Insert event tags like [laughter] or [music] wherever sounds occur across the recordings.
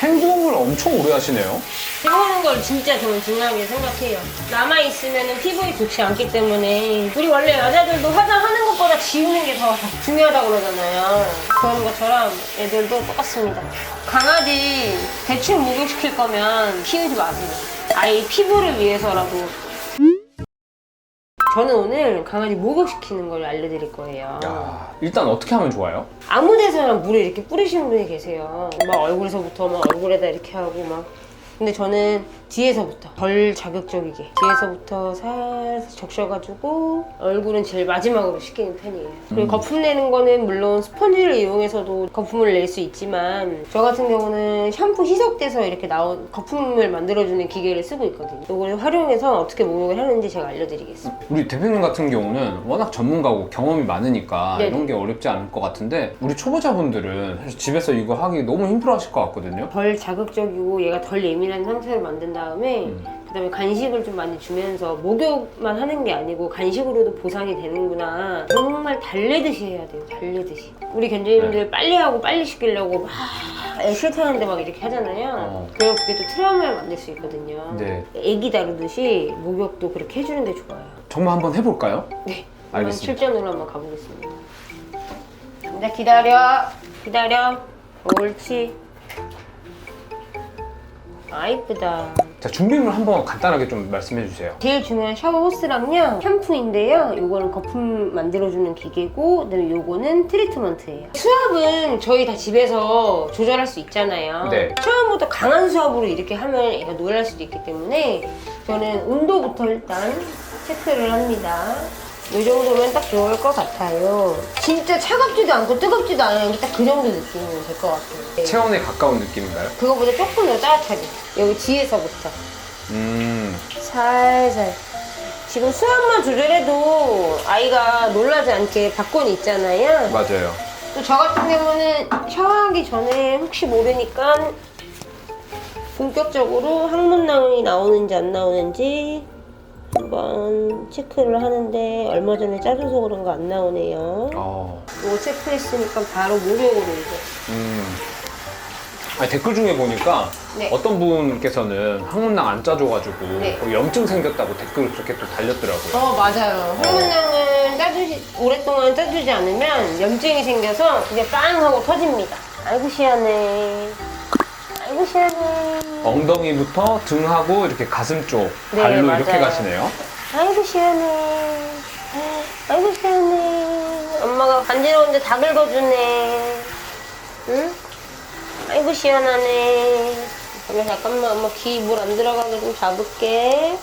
행동을 엄청 오래 하시네요. 해보는 걸 진짜 저는 중요하게 생각해요. 남아있으면 피부에 좋지 않기 때문에 우리 원래 여자들도 화장하는 것보다 지우는 게 더 중요하다고 그러잖아요. 그런 것처럼 애들도 똑같습니다. 강아지 대충 목욕시킬 거면 키우지 마세요. 아이 피부를 위해서라도 저는 오늘 강아지 목욕시키는 걸 알려드릴 거예요. 야, 일단 어떻게 하면 좋아요? 아무 데서나 물을 이렇게 뿌리시는 분이 계세요. 막 얼굴에서부터 막 얼굴에다 이렇게 하고 막. 근데 저는 뒤에서부터 덜 자극적이게 뒤에서부터 살살 적셔가지고 얼굴은 제일 마지막으로 씻기는 편이에요. 그리고 거품 내는 거는 물론 스펀지를 이용해서도 거품을 낼 수 있지만 저 같은 경우는 샴푸 희석돼서 이렇게 나온 거품을 만들어주는 기계를 쓰고 있거든요. 이걸 활용해서 어떻게 목욕을 하는지 제가 알려드리겠습니다. 우리 대표님 같은 경우는 워낙 전문가고 경험이 많으니까 네네. 이런 게 어렵지 않을 것 같은데 우리 초보자분들은 사실 집에서 이거 하기 너무 힘들어 하실 것 같거든요. 덜 자극적이고 얘가 덜 예민한 상태를 만든 다음에 음. 그다음에 간식을 좀 많이 주면서 목욕만 하는 게 아니고 간식으로도 보상이 되는구나 정말 달래듯이 해야 돼요 달래듯이 우리 견주님들 네. 빨리 하고 빨리 시키려고 막 애 싫다는데 막 이렇게 하잖아요 어. 그럼 그게 또 트라우마를 만들 수 있거든요 네. 애기 다루듯이 목욕도 그렇게 해주는 게 좋아요 정말 한번 해볼까요? 네 한번 알겠습니다. 실전으로 한번 가보겠습니다 이제 기다려 기다려 옳지 아 이쁘다. 자 준비물 한번 간단하게 좀 말씀해 주세요. 제일 중요한 샤워 호스랑요 샴푸인데요. 요거는 거품 만들어주는 기계고 그다음에 요거는 트리트먼트예요. 수압은 저희 다 집에서 조절할 수 있잖아요. 네. 처음부터 강한 수압으로 이렇게 하면 애가 놀랄 수도 있기 때문에 저는 온도부터 일단 체크를 합니다 이 정도면 딱 좋을 것 같아요 진짜 차갑지도 않고 뜨겁지도 않은 게 딱 그 정도 느낌이면 될것 같아요 체온에 가까운 느낌인가요? 그거보다 조금 더 따뜻하게 여기 뒤에서부터 음, 살살. 지금 수압만 조절해도 아이가 놀라지 않게 바꿔는 있잖아요. 맞아요. 또 저 같은 경우는 샤워하기 전에 혹시 모르니까 본격적으로 항문낭이 나오는지 안 나오는지 한번 체크를 하는데 얼마 전에 짜줘서 그런가 안 나오네요. 어, 이거 체크했으니까 바로 목욕으로 이제. 음. 아니, 댓글 중에 보니까 네. 어떤 분께서는 항문낭 안 짜줘가지고 네. 거의 염증 생겼다고 댓글을 그렇게 또 달렸더라고요. 어 맞아요. 항문낭은 짜주지 오랫동안 짜주지 않으면 염증이 생겨서 그냥 빵 하고 터집니다. 아이고 시원해. 아이고 시원해. 엉덩이부터 등하고 이렇게 가슴 쪽 네, 발로 이렇게 맞아요. 가시네요. 아이고 시원해. 아이고 시원해. 엄마가 간지러운데 다 긁어주네. 응? 아이고 시원하네. 그러면 잠깐만 엄마 귀 물 안 들어가게 좀 잡을게.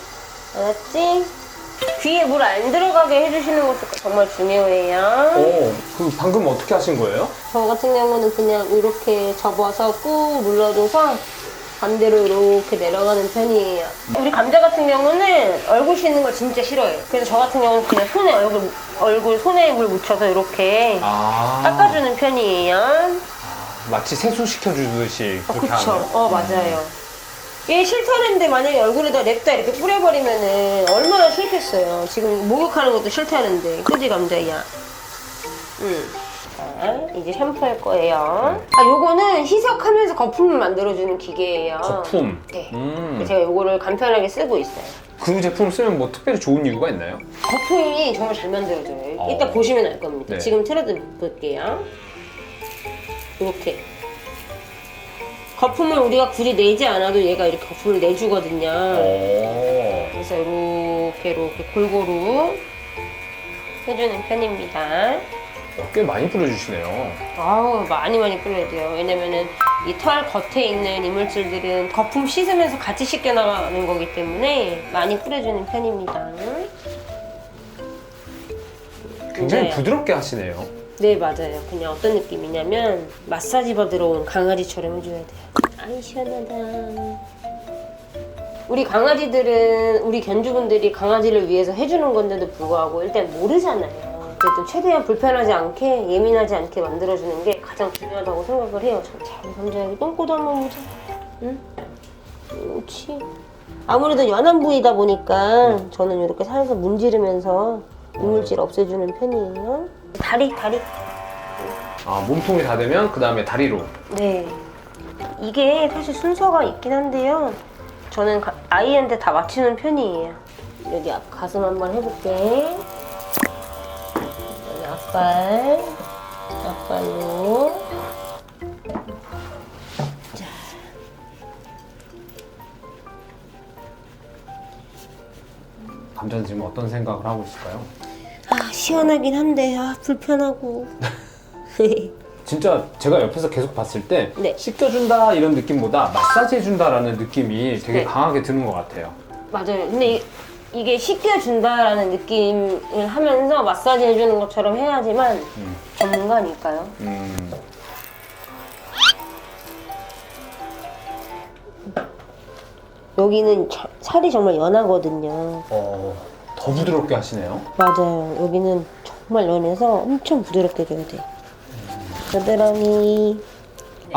알았지? 귀에 물 안 들어가게 해주시는 것도 정말 중요해요. 오, 그 방금 어떻게 하신 거예요? 저 같은 경우는 그냥 이렇게 접어서 꾹 눌러줘서 반대로 이렇게 내려가는 편이에요. 우리 감자 같은 경우는 얼굴 씻는 걸 진짜 싫어해요. 그래서 저 같은 경우는 그냥 손에 얼굴, 얼굴 손에 물 묻혀서 이렇게 아, 닦아주는 편이에요. 마치 세수 시켜주듯이 어, 그렇게 그쵸. 하는 음. 어, 맞아요. 얘 싫다는데 만약에 얼굴에다 냅다 이렇게 뿌려버리면은 얼마나 싫겠어요. 지금 목욕하는 것도 싫다는데. 그지, 감자야? 응. 자, 이제 샴푸할 거예요. 아, 요거는 희석하면서 거품을 만들어주는 기계예요. 거품. 네. 음. 제가 요거를 간편하게 쓰고 있어요. 그 제품 쓰면 뭐 특별히 좋은 이유가 있나요? 거품이 정말 잘 만들어져요. 어. 이따 보시면 알 겁니다. 네. 지금 틀어드 볼게요. 이렇게. 거품을 우리가 굳이 내지 않아도 얘가 이렇게 거품을 내주거든요. 오. 그래서 이렇게 이렇게 골고루 해주는 편입니다. 어, 꽤 많이 뿌려주시네요. 아우 많이 많이 뿌려야 돼요. 왜냐면은 이 털 겉에 있는 이물질들은 거품 씻으면서 같이 씻겨 나가는 거기 때문에 많이 뿌려주는 편입니다. 굉장히 네. 부드럽게 하시네요. 네 맞아요. 그냥 어떤 느낌이냐면 마사지 받으러 온 강아지처럼 해줘야 돼요. 아이 시원하다. 우리 강아지들은 우리 견주분들이 강아지를 위해서 해주는 건데도 불구하고 일단 모르잖아요. 어쨌든 최대한 불편하지 않게 예민하지 않게 만들어주는 게 가장 중요하다고 생각을 해요. 참, 잘 감자 여기 똥꼬도 한번 보자. 응? 그렇지. 아무래도 연한 부위다 보니까 저는 이렇게 살살 문지르면서 이물질 없애주는 편이에요. 다리, 다리. 아, 몸통이 다 되면 그 다음에 다리로. 네. 이게 사실 순서가 있긴 한데요. 저는 가- 아이한테 다 맞추는 편이에요. 여기 앞 가슴 한번 해볼게. 여기 앞발, 앞발로. 감자는 지금 어떤 생각을 하고 있을까요? 아 시원하긴 한데 아 불편하고. [laughs] 진짜 제가 옆에서 계속 봤을 때 네. 씻겨준다 이런 느낌보다 마사지 해준다라는 느낌이 되게 네. 강하게 드는 것 같아요. 맞아요. 근데 이, 이게 씻겨준다라는 느낌을 하면서 마사지 해주는 것처럼 해야지만 음. 전문가니까요. 음, 여기는 자- 살이 정말 연하거든요. 어, 더 부드럽게 하시네요. 맞아요. 여기는 정말 연해서 엄청 부드럽게 돼야 돼. 겨드랑이.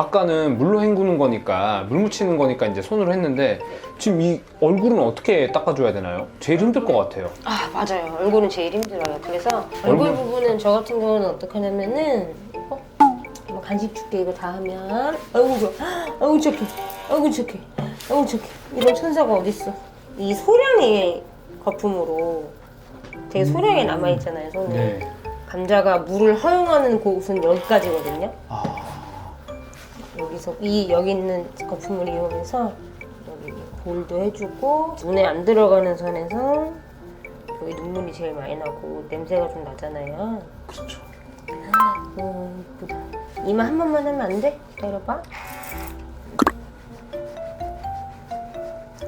아까는 물로 헹구는 거니까 물 묻히는 거니까 이제 손으로 했는데 지금 이 얼굴은 어떻게 닦아줘야 되나요? 제일 힘들 것 같아요. 아 맞아요. 얼굴은 제일 힘들어요. 그래서 얼굴 얼굴? 부분은 저 같은 경우는 어떻게 하냐면은 어? 뭐 간식 줄게 이거 다 하면 아이고 좋아. 아이고 착해. 아이고 착해. 아이고 착해. 이런 천사가 어딨어. 이 소량의 거품으로 되게 소량이 남아있잖아요 손에. 네. 감자가 물을 허용하는 곳은 여기까지거든요. 아, 여기서 이 여기 있는 거품을 이용해서 여기 볼도 해주고 눈에 안 들어가는 선에서 여기 눈물이 제일 많이 나고 냄새가 좀 나잖아요. 그렇죠. 음, 이쁘다. 이마 한 번만 하면 안 돼? 기다려봐.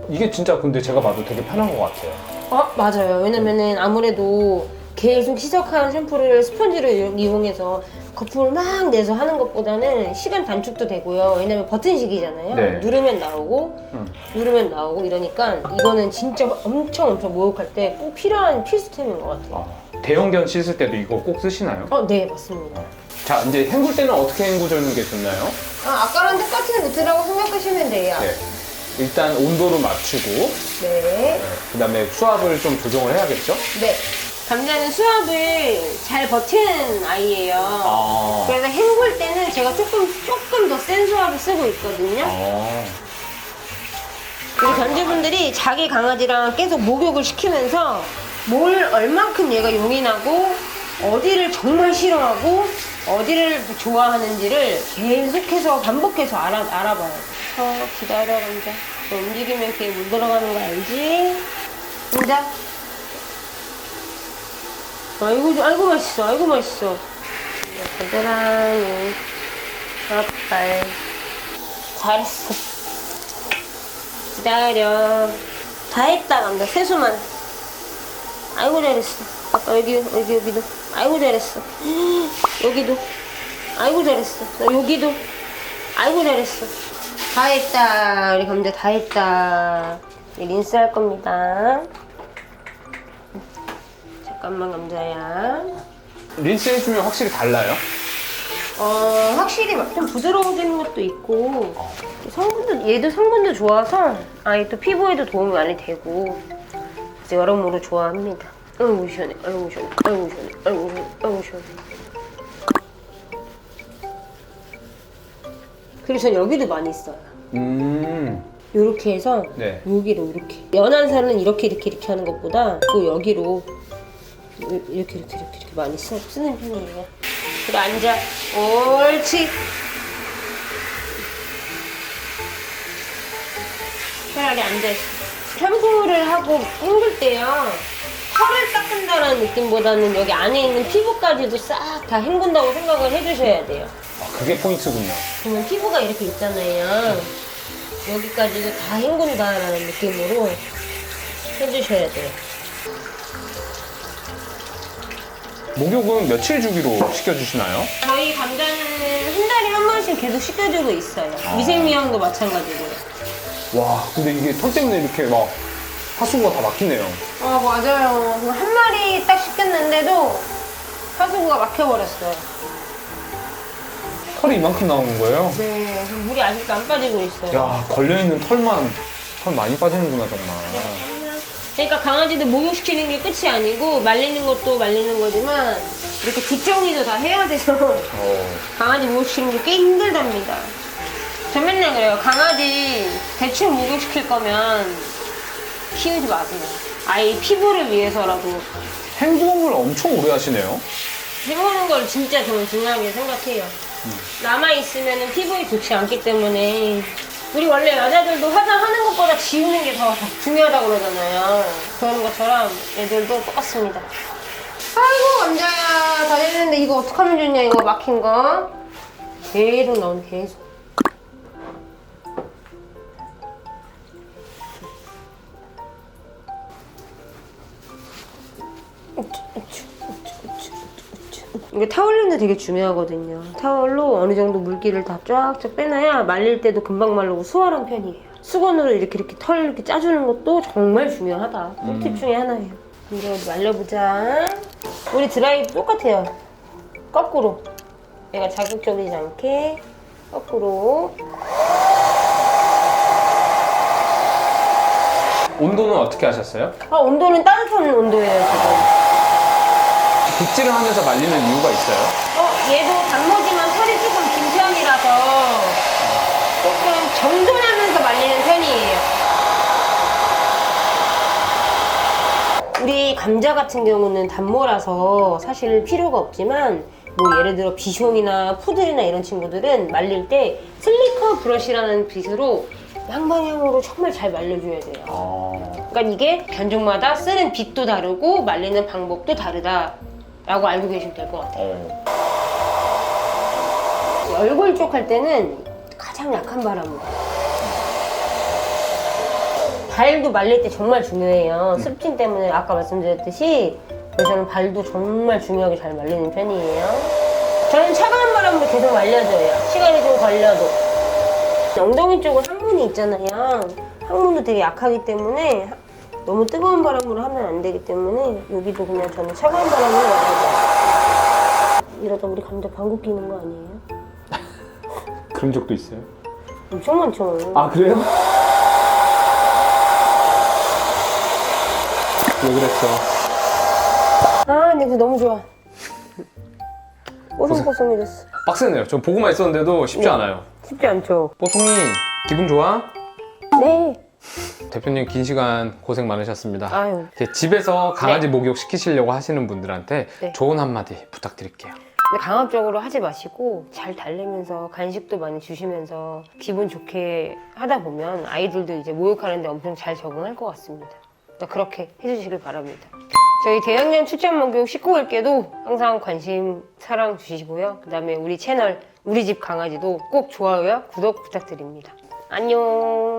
이게 진짜 근데 제가 봐도 되게 편한 것 같아요. 어 맞아요. 왜냐면은 아무래도 계속 희석한 샴푸를 스펀지로 이용- 이용해서 거품을 막 내서 하는 것보다는 시간 단축도 되고요. 왜냐면 버튼식이잖아요. 네. 누르면 나오고 음. 누르면 나오고 이러니까 이거는 진짜 엄청 엄청 목욕할 때 꼭 필요한 필수템인 것 같아요. 아, 대형견 씻을 때도 이거 꼭 쓰시나요? 어, 네 맞습니다. 자, 이제 헹굴 때는 어떻게 헹구주는 게 좋나요? 아 아까랑 똑같은 루트라고 생각하시면 돼요. 네. 일단 온도를 맞추고 네. 그 다음에 수압을 좀 조정을 해야겠죠? 네. 감자는 수압을 잘 버티는 아이예요. 아. 그래서 헹굴 때는 제가 조금 조금 더 센 수압을 쓰고 있거든요. 아. 우리 견주분들이 자기 강아지랑 계속 목욕을 시키면서 뭘 얼만큼 얘가 용인하고 어디를 정말 싫어하고 어디를 좋아하는지를 계속해서 반복해서 알아, 알아봐요. 어, 기다려, 감자. 너 움직이면 걔 물 들어가는 거 알지? 감자. 아이고, 아이고 맛있어, 아이고 맛있어. 겨드랑이, 앞발. 잘했어. 기다려. 다 했다, 감자. 세수만. 아이고, 잘했어. 아까 여기, 여기, 여기도. 아이고, 잘했어. [gasps] 여기도. 아이고, 잘했어. 여기도. 아이고, 잘했어. 다 했다. 우리 감자 다 했다. 린스 할 겁니다. 잠깐만, 감자야. 린스 해주면 확실히 달라요? 어, 확실히 막 좀 부드러워지는 것도 있고 성분도 얘도 성분도 좋아서 아이 또 피부에도 도움이 많이 되고 그래서 여러모로 좋아합니다. 아이고 시원해, 아이고 시원해, 아이고 시원해, 아이고 시원해, 아이고 시원해. 그리고 전 여기도 많이 써요. 음. 이렇게 해서 네. 여기로 이렇게 연한 살은 이렇게 이렇게 이렇게 하는 것보다 또 여기로 이렇게 이렇게 이렇게 이렇게 많이 쓰, 쓰는 편이에요. 그래 앉아. 옳지. 차라리 앉아있어. 샴푸를 하고 헹굴 때요. 털을 닦는다는 느낌보다는 여기 안에 있는 피부까지도 싹 다 헹군다고 생각을 해주셔야 돼요. 아, 그게 포인트군요. 그러면 피부가 이렇게 있잖아요. 여기까지도 다 헹군다라는 느낌으로 해주셔야 돼요. 목욕은 며칠 주기로 시켜주시나요? 저희 감자는 한 달에 한 번씩 계속 씻겨주고 있어요. 미생미형도 마찬가지고요. 와, 근데 이게 털 때문에 이렇게 막 하수구가 다 막히네요. 아 맞아요. 한 마리 딱 씻겼는데도 하수구가 막혀버렸어요. 털이 이만큼 나오는 거예요? 네. 물이 아직도 안 빠지고 있어요. 야, 걸려있는 털만 털 많이 빠지는구나, 정말. 그러니까 강아지들 목욕시키는 게 끝이 아니고 말리는 것도 말리는 거지만 이렇게 뒷정리도 다 해야 돼서 어. 강아지 목욕시키는 게 꽤 힘들답니다. 저 맨날 그래요. 강아지 대충 목욕시킬 거면 키우지 마세요. 아이 피부를 위해서라도 행동을 엄청 오래 하시네요. 해보는 걸 진짜 저는 중요하게 생각해요. 남아있으면 피부에 좋지 않기 때문에 우리 원래 여자들도 화장하는 것보다 지우는 게 더 중요하다고 그러잖아요. 그런 것처럼 애들도 똑같습니다. 아이고 남자야 다 됐는데 이거 어떡하면 좋냐 이거 막힌 거 계속 나오네 계속 이게 타올리는 되게 중요하거든요. 타올로 어느 정도 물기를 다 쫙쫙 빼놔야 말릴 때도 금방 마르고 수월한 편이에요. 수건으로 이렇게 이렇게 털 이렇게 짜주는 것도 정말 중요하다. 꿀팁 중에 하나예요. 어디 말려보자. 우리 드라이 똑같아요. 거꾸로. 얘가 자극적이지 않게 거꾸로. 온도는 어떻게 하셨어요? 아 온도는 따뜻한 온도예요 지금. 빗질을 하면서 말리는 이유가 있어요? 어, 얘도 단모지만 털이 조금 긴 편이라서 조금 정돈하면서 말리는 편이에요. 우리 감자 같은 경우는 단모라서 사실 필요가 없지만 뭐 예를 들어 비숑이나 푸들이나 이런 친구들은 말릴 때 슬리커 브러쉬라는 빗으로 양방향으로 정말 잘 말려줘야 돼요. 아... 그러니까 이게 견종마다 쓰는 빗도 다르고 말리는 방법도 다르다 라고 알고 계시면 될 것 같아요. 어. 얼굴 쪽 할 때는 가장 약한 바람으로. 발도 말릴 때 정말 중요해요. 습진 때문에 아까 말씀드렸듯이 그래서 발도 정말 중요하게 잘 말리는 편이에요. 저는 차가운 바람으로 계속 말려줘요. 시간이 좀 걸려도. 엉덩이 쪽은 항문이 있잖아요. 항문도 되게 약하기 때문에 너무 뜨거운 바람으로 하면 안 되기 때문에 여기도 그냥 저는 차가운 바람으로 말려줘요. 이러다 우리 감자 방구 끼는 거 아니에요? [laughs] 그런 적도 있어요? 엄청 많죠. 아 그래요? 왜 그랬어? 아, 냄새 너무 좋아. 뽀송뽀송해졌어. 빡세네요. 전 보고만 있었는데도 쉽지 네. 않아요. 쉽지 않죠? 뽀송이 기분 좋아? 네. 대표님 긴 시간 고생 많으셨습니다. 아유. 집에서 강아지 목욕 시키시려고 하시는 분들한테 네. 좋은 한마디 부탁드릴게요. 근데 강압적으로 하지 마시고 잘 달래면서 간식도 많이 주시면서 기분 좋게 하다 보면 아이들도 이제 목욕하는데 엄청 잘 적응할 것 같습니다. 그러니까 그렇게 해주시길 바랍니다. 저희 대학년 추천 목욕 19일께도 항상 관심, 사랑 주시고요. 그 다음에 우리 채널 우리 집 강아지도 꼭 좋아요와 구독 부탁드립니다. 안녕.